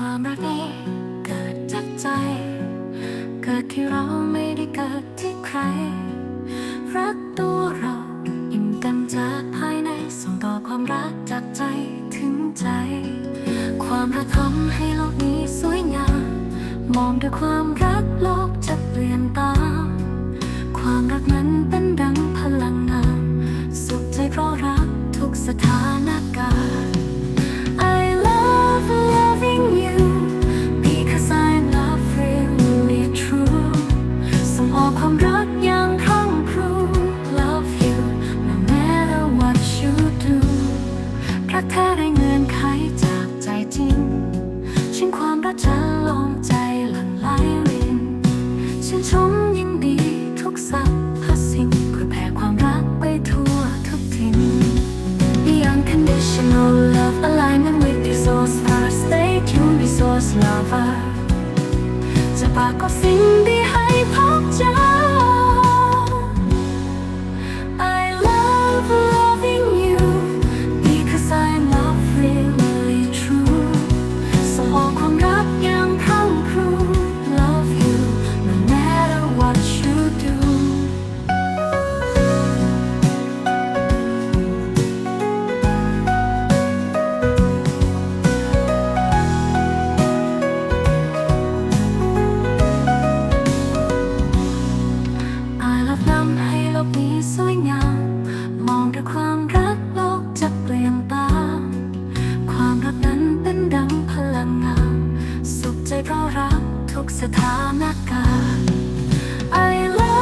ความรักนี้เกิดจากใจ เกิดที่เราไม่ได้เกิดที่ใคร รักตัวเราอิ่มกันจากภายในส่งต่อความรักจากใจถึงใจ ความรักทำให้โลกนี้สวยงาม มองด้วยความรักโลกจะเปลี่ยนตาม ความรักนั้นเป็นดัง ได้เงื่อนไขจากใจจริง ชิงความรักจะลงใจหลั่งไหลรินชื่นชมยินดีทุกสรรพสิ่งเพื่อแผ่ความรักไปทั่วทุกถิ่น The unconditional love alignment with your soul's first stay tuned, the source lover จะปากก็สิ่งที่ สวยงาม มองด้วยความรักโลกจะเปลี่ยนตามความรักนั้นเป็นดังพลังงานสุขใจเพราะรักทุกสถานการณ์ I love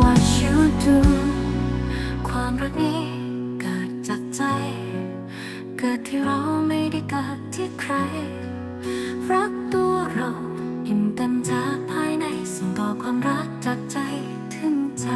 what you do ความรักนี้เกิดจากใจ เกิดที่เราไม่ได้เกิดที่ใคร รักตัวเราอิ่มเต็มจากภายในส่งต่อความรักจากใจถึงใจ